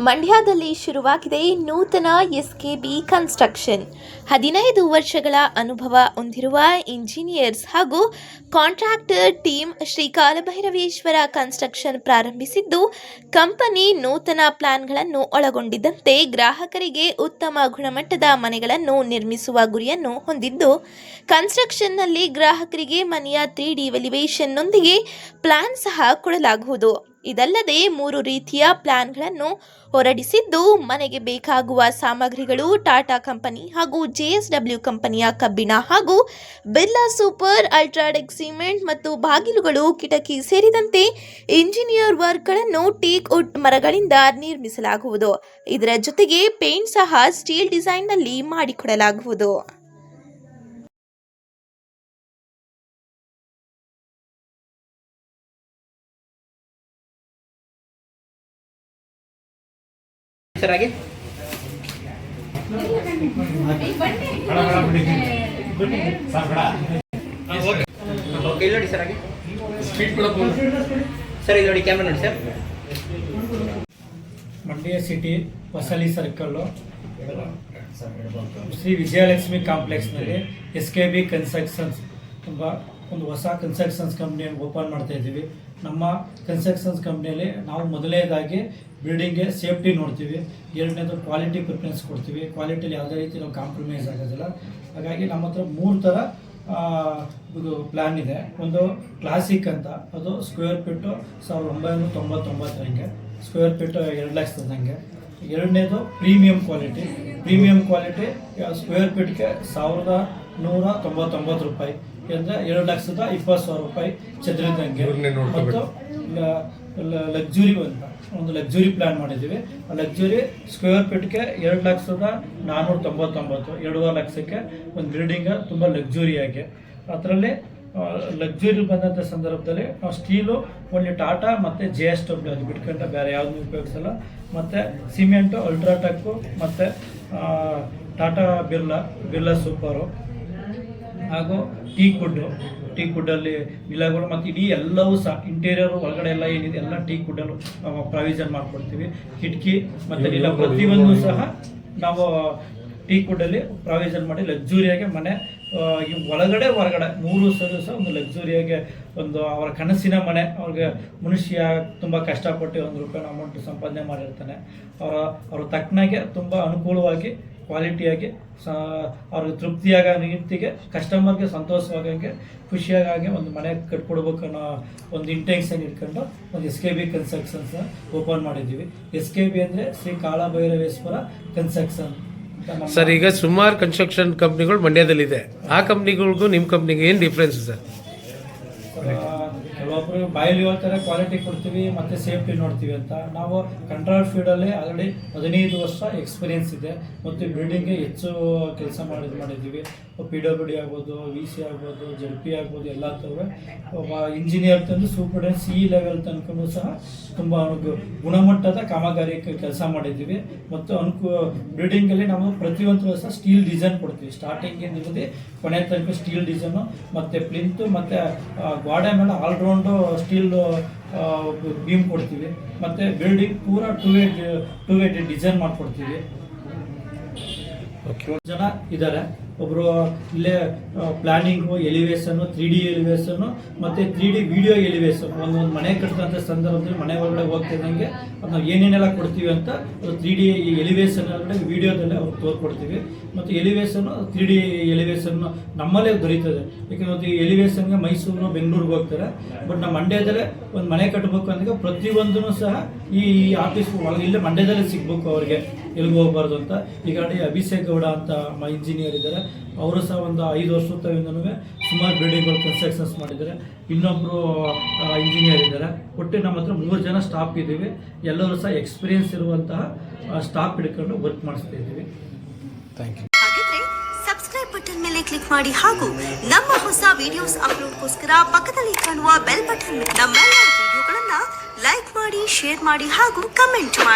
ಮಂಡ್ಯದಲ್ಲಿ ಶುರುವಾಗಿದೆ ನೂತನ ಎಸ್ಕೆಬಿ ಕನ್ಸ್ಟ್ರಕ್ಷನ್. ಹದಿನೈದು ವರ್ಷಗಳ ಅನುಭವ ಹೊಂದಿರುವ ಇಂಜಿನಿಯರ್ಸ್ ಹಾಗೂ contractor team Shri Kalabhairaveshwara construction ಪ್ರಾರಂಭಿಸಿದ್ದು, company ನೂತನ ಪ್ಲಾನ್ಗಳನ್ನು ಒಳಗೊಂಡಿದ್ದಂತೆ ಗ್ರಾಹಕರಿಗೆ ಉತ್ತಮ ಗುಣಮಟ್ಟದ ಮನೆಗಳನ್ನು ನಿರ್ಮಿಸುವ ಗುರಿಯನ್ನು ಹೊಂದಿದ್ದು, ಕನ್ಸ್ಟ್ರಕ್ಷನ್ನಲ್ಲಿ ಗ್ರಾಹಕರಿಗೆ ಮನೆಯ ತ್ರೀ ಡಿ ವೆಲಿವೇಷನ್ನೊಂದಿಗೆ ಪ್ಲಾನ್ ಸಹ ಕೊಡಲಾಗುವುದು. ಇದಲ್ಲದೆ ಮೂರು ರೀತಿಯ ಪ್ಲಾನ್ಗಳನ್ನು ಹೊರಡಿಸಿದ್ದು, ಮನೆಗೆ ಬೇಕಾಗುವ ಸಾಮಗ್ರಿಗಳು ಟಾಟಾ ಕಂಪನಿ ಹಾಗೂ ಜೆಎಸ್ಡಬ್ಲ್ಯೂ ಕಂಪನಿಯ ಕಬ್ಬಿಣ ಹಾಗೂ ಬಿರ್ಲಾ ಸೂಪರ್, ಅಲ್ಟ್ರಾಡೆಕ್ ಸಿಮೆಂಟ್ ಮತ್ತು ಬಾಗಿಲುಗಳು ಕಿಟಕಿ ಸೇರಿದಂತೆ ಇಂಜಿನಿಯರ್ ವರ್ಕ್ಗಳನ್ನು ಟೀಕ್ ವುಡ್ ಮರಗಳಿಂದ ನಿರ್ಮಿಸಲಾಗುವುದು. ಇದರ ಜೊತೆಗೆ ಪೇಂಟ್ ಸಹ ಸ್ಟೀಲ್ ಡಿಸೈನ್ನಲ್ಲಿ ಮಾಡಿಕೊಡಲಾಗುವುದು. ಸರಾಗಿ ಇಲ್ಲಿ ನೋಡಿ ಸರ್ ಹಾಗೆ ಸರ್ ಇದು ನೋಡಿ ಕ್ಯಾಮ್ರಾ ನೋಡಿ ಸರ್ ಮಂಡ್ಯ ಸಿಟಿ ಹೊಸಲಿ ಸರ್ಕಲ್ಲು ಶ್ರೀ ವಿಜಯಲಕ್ಷ್ಮಿ ಕಾಂಪ್ಲೆಕ್ಸ್ನಲ್ಲಿ ಎಸ್ ಕೆ ಬಿ ಕನ್ಸ್ಟ್ರಕ್ಷನ್ಸ್ ತುಂಬ ಒಂದು ಹೊಸ ಕನ್ಸ್ಟ್ರಕ್ಷನ್ಸ್ ಕಂಪ್ನಿಯನ್ನು ಓಪನ್ ಮಾಡ್ತಾ ಇದ್ದೀವಿ. ನಮ್ಮ ಕನ್ಸ್ಟ್ರಕ್ಷನ್ಸ್ ಕಂಪ್ನಿಯಲ್ಲಿ ನಾವು ಮೊದಲನೇದಾಗಿ ಬಿಲ್ಡಿಂಗ್ಗೆ ಸೇಫ್ಟಿ ನೋಡ್ತೀವಿ. ಎರಡನೇದು ಕ್ವಾಲಿಟಿ ಪ್ರಿಫರೆನ್ಸ್ ಕೊಡ್ತೀವಿ. ಕ್ವಾಲಿಟಿಲಿ ಯಾವುದೇ ರೀತಿ ನಾವು ಕಾಂಪ್ರಮೈಸ್ ಆಗೋದಿಲ್ಲ. ಹಾಗಾಗಿ ನಮ್ಮ ಹತ್ರ ಮೂರು ಥರ ಇದು ಪ್ಲ್ಯಾನ್ ಇದೆ. ಒಂದು ಕ್ಲಾಸಿಕ್ ಅಂತ. ಅದು ಸ್ಕ್ವೇರ್ ಫೀಟು ಸಾವಿರದ ಒಂಬೈನೂರ ತೊಂಬತ್ತೊಂಬತ್ತರಂಗೆ ಸ್ಕ್ವೇರ್ ಫೀಟು ಎರಡು ಲಕ್ಷದಂಗೆ ಎರಡನೇದು premium quality. Premium quality square ಫೀಟ್ಗೆ ಸಾವಿರದ ನೂರ ತೊಂಬತ್ತೊಂಬತ್ತು ರೂಪಾಯಿ. ಅಂದರೆ ಎರಡು ಲಕ್ಷದ ಇಪ್ಪತ್ತು ಸಾವಿರ ರೂಪಾಯಿ ಚದುರಿದಂಗೆ. ಮತ್ತು ಲಕ್ಸುರಿ ಅಂತ ಒಂದು ಲಕ್ಸುರಿ ಪ್ಲಾನ್ ಮಾಡಿದ್ದೀವಿ. ಆ ಲಕ್ಸುರಿ ಸ್ಕ್ವೇರ್ ಫೀಟ್ಗೆ ಎರಡು ಲಕ್ಷದ ನಾನ್ನೂರ ತೊಂಬತ್ತೊಂಬತ್ತು ಎರಡೂವರೆ ಲಕ್ಷಕ್ಕೆ ಒಂದು ಬಿಲ್ಡಿಂಗ್ ತುಂಬ ಲಕ್ಸುರಿಯಾಗಿ ಅದರಲ್ಲಿ ಲಕ್ಸುರಿ ಬಂದಂಥ ಸಂದರ್ಭದಲ್ಲಿ ನಾವು ಸ್ಟೀಲು ಒಳ್ಳೆ ಟಾಟಾ ಮತ್ತು ಜೆ ಎಸ್ ಡಬ್ಲ್ಯೂ ಅದು ಬಿಟ್ಕೊಂಡ್ರೆ ಬೇರೆ ಯಾವುದನ್ನೂ ಉಪಯೋಗಿಸಲ್ಲ. ಮತ್ತು ಸಿಮೆಂಟು ಅಲ್ಟ್ರಾಟೆಕ್ಕು ಮತ್ತು ಟಾಟಾ ಬಿರ್ಲಾ ಬಿರ್ಲಾ ಸೂಪರು ಹಾಗೂ ಟೀ ಕುಡ್ಡು ಟೀ ಕುಡ್ಡಲ್ಲಿ ನಿಲಗಳು ಮತ್ತು ಇಡೀ ಎಲ್ಲವೂ ಸಹ ಇಂಟೀರಿಯರ್ ಒಳಗಡೆ ಎಲ್ಲ ಏನಿದೆ ಎಲ್ಲ ಟೀ ಕುಡ್ಡಲ್ಲೂ ಪ್ರಾವಿಷನ್ ಮಾಡಿಕೊಡ್ತೀವಿ. ಕಿಟಕಿ ಮತ್ತು ನಿಲ ಪ್ರತಿಯೊಂದು ಸಹ ನಾವು ಟೀ ಕುಡ್ಡಲ್ಲಿ ಪ್ರಾವಿಷನ್ ಮಾಡಿ ಲಕ್ಸುರಿಯಾಗಿ ಮನೆ ಈ ಒಳಗಡೆ ಹೊರಗಡೆ ಮೂರು ಸಲ ಸಹ ಒಂದು ಲಕ್ಸುರಿಯಾಗಿ ಒಂದು ಅವರ ಕನಸಿನ ಮನೆ ಅವ್ರಿಗೆ ಮನುಷ್ಯ ತುಂಬ ಕಷ್ಟಪಟ್ಟು ಒಂದು ರೂಪಾಯಿ ಅಮೌಂಟ್ ಸಂಪಾದನೆ ಮಾಡಿರ್ತಾನೆ. ಅವರ ಅವ್ರ ತಕ್ಕನಾಗೆ ತುಂಬ ಅನುಕೂಲವಾಗಿ ಕ್ವಾಲಿಟಿಯಾಗಿ ಸ ಅವ್ರಿಗೆ ತೃಪ್ತಿಯಾಗ ನಿಟ್ಟಿಗೆ ಕಸ್ಟಮರ್ಗೆ ಸಂತೋಷವಾಗಂಗೆ ಖುಷಿಯಾಗಿ ಒಂದು ಮನೆ ಕಟ್ಕೊಡ್ಬೇಕು ಅನ್ನೋ ಒಂದು ಇಂಟೆನ್ಷನ್ ಇಟ್ಕೊಂಡು ಒಂದು S K B constructions open ಮಾಡಿದ್ದೀವಿ. ಎಸ್ ಕೆ ಬಿ ಅಂದರೆ ಶ್ರೀ ಕಾಳಭೈರವೇಶ್ವರ ಕನ್ಸ್ಟ್ರಕ್ಷನ್ ಸರ್ ಈಗ ಸುಮಾರು ಕನ್ಸ್ಟ್ರಕ್ಷನ್ ಕಂಪ್ನಿಗಳು ಮಂಡ್ಯದಲ್ಲಿದೆ. ಆ ಕಂಪ್ನಿಗಳಿಗೂ ನಿಮ್ಮ ಕಂಪ್ನಿಗೆ ಏನು ಡಿಫ್ರೆನ್ಸ್ ಸರ್? ಆ, ಕೆಲವೊಬ್ರು ಬಾಯಲ್ಲಿ ಹೇಳ್ತಾರೆ ಕ್ವಾಲಿಟಿ ಕೊಡ್ತೀವಿ ಮತ್ತೆ ಸೇಫ್ಟಿ ನೋಡ್ತೀವಿ ಅಂತ. ನಾವು ಕಂಟ್ರೋಲ್ ಫೀಲ್ಡಲ್ಲಿ ಆಲ್ರೆಡಿ ಹದಿನೈದು ವರ್ಷ ಎಕ್ಸ್ಪೀರಿಯನ್ಸ್ ಇದೆ. ಮತ್ತು ಬಿಲ್ಡಿಂಗ್ಗೆ ಹೆಚ್ಚು ಕೆಲಸ ಮಾಡಿ ಮಾಡಿದ್ದೀವಿ. ಪಿ ಡಬ್ಲ್ಯೂ ಡಿ ಆಗ್ಬೋದು ವಿ ಸಿ ಆಗ್ಬೋದು ಜೆಡ್ ಪಿ ಆಗ್ಬೋದು ಎಲ್ಲ ಒಬ್ಬ ಇಂಜಿನಿಯರ್ ತಂದು ಸೂಪರ್ಡೆಂಟ್ ಸಿ ಲೆವೆಲ್ ತನಕನೂ ಸಹ ತುಂಬ ಗುಣಮಟ್ಟದ ಕಾಮಗಾರಿ ಕೆಲಸ ಮಾಡಿದ್ದೀವಿ. ಮತ್ತು ಅನುಕೂ ಬಿಲ್ಡಿಂಗಲ್ಲಿ ನಾವು ಪ್ರತಿಯೊಂದು ಸಹ ಸ್ಟೀಲ್ ಡಿಸೈನ್ ಕೊಡ್ತೀವಿ. ಸ್ಟಾರ್ಟಿಂಗಿಂದ ಕೊನೆ ತನಕ ಸ್ಟೀಲ್ ಡಿಸೈನು ಮತ್ತು ಪ್ಲಿಂತು ಮತ್ತು ಗೋಡೆ ಮೇಲೆ ಆಲ್ರೌಂಡು ಸ್ಟೀಲ್ ಬೀಮ್ ಕೊಡ್ತೀವಿ. ಮತ್ತು ಬಿಲ್ಡಿಂಗ್ ಪೂರ two way two way design ಮಾಡಿಕೊಡ್ತೀವಿ. ಜನ ಇದ್ದಾರೆ ಒಬ್ಬರು ಇಲ್ಲೇ planning elevation three D elevation ಮತ್ತೆ ತ್ರೀ ಡಿ ವಿಡಿಯೋ ಎಲಿವೇಶನ್ ಒಂದು ಮನೆ ಕಟ್ಟಿದಂಥ ಸಂದರ್ಭದಲ್ಲಿ ಮನೆ ಒಳಗಡೆ ಹೋಗ್ತಿದ್ದಂಗೆ ನಾವು ಏನೇನೆಲ್ಲ ಕೊಡ್ತೀವಿ ಅಂತ ಅದು ತ್ರೀ ಡಿ ಎಲಿವೇಶನ್ ಒಳಗಡೆ ವಿಡಿಯೋದಲ್ಲೇ ಅವ್ರು ತೋರ್ಕೊಡ್ತೀವಿ. ಮತ್ತು ಎಲಿವೇಶನ್ ತ್ರೀ ಡಿ ಎಲಿವೇಶನ್ ನಮ್ಮಲ್ಲೇ ದೊರೀತದೆ. ಯಾಕೆಂದ್ರೆ ಈ ಎಲಿವೇಶನ್ಗೆ ಮೈಸೂರು, ಬೆಂಗಳೂರಿಗೆ ಹೋಗ್ತಾರೆ. ಬಟ್ ನಮ್ಮ ಮಂಡ್ಯದಲ್ಲೇ ಒಂದು ಮನೆ ಕಟ್ಟಬೇಕು ಅಂದಾಗ ಪ್ರತಿಯೊಂದೂ ಸಹ ಈ ಆಫೀಸ್ ಒಳಗೆ ಇಲ್ಲೇ ಮಂಡ್ಯದಲ್ಲೇ ಸಿಗ್ಬೇಕು ಅವ್ರಿಗೆ. ಎಲ್ಲಿಗೂ ಹೋಗ್ಬಾರ್ದು ಅಂತ. ಈಗ ಅಭಿಷೇಕ್ ಗೌಡ ಅಂತ ಇಂಜಿನಿಯರ್ ಇದ್ದಾರೆ. ಅವರು ಸಹ ಒಂದು ಐದು ವರ್ಷದಿಂದನೂ ಸುಮಾರು ಬಿಲ್ಡಿಂಗ್ಗಳು ಕನ್ಸ್ಟ್ರಕ್ಷನ್ಸ್ ಮಾಡಿದ್ದಾರೆ. ಇನ್ನೊಬ್ಬರು ಇಂಜಿನಿಯರ್ ಇದ್ದಾರೆ. ಒಟ್ಟು ನಮ್ಮ ಹತ್ರ ಮೂರು ಜನ ಸ್ಟಾಫ್ ಇದ್ದೀವಿ. ಎಲ್ಲರೂ ಸಹ ಎಕ್ಸ್ಪೀರಿಯನ್ಸ್ ಇರುವಂತಹ ಸ್ಟಾಫ್ ಹಿಡ್ಕೊಂಡು ವರ್ಕ್ ಮಾಡಿಸ್ತಾ ಇದ್ದೀವಿ. ಥ್ಯಾಂಕ್ ಯು ಹಾಗಿದ್ರೆ ಸಬ್ಸ್ಕ್ರೈಬ್ ಬಟನ್ ಮೇಲೆ ಕ್ಲಿಕ್ ಮಾಡಿ ಹಾಗೂ ನಮ್ಮ ಹೊಸ ವಿಡಿಯೋಸ್ ಅಪ್ಲೋಡ್ಗೋಸ್ಕರ ಪಕ್ಕದಲ್ಲಿ ಕಾಣುವ ಬೆಲ್ ಬಟನ್ ನಮ್ಮೆಲ್ಲ ವಿಡಿಯೋಗಳನ್ನು ಲೈಕ್ ಮಾಡಿ ಶೇರ್ ಮಾಡಿ ಹಾಗೂ ಕಮೆಂಟ್ ಮಾಡಿ.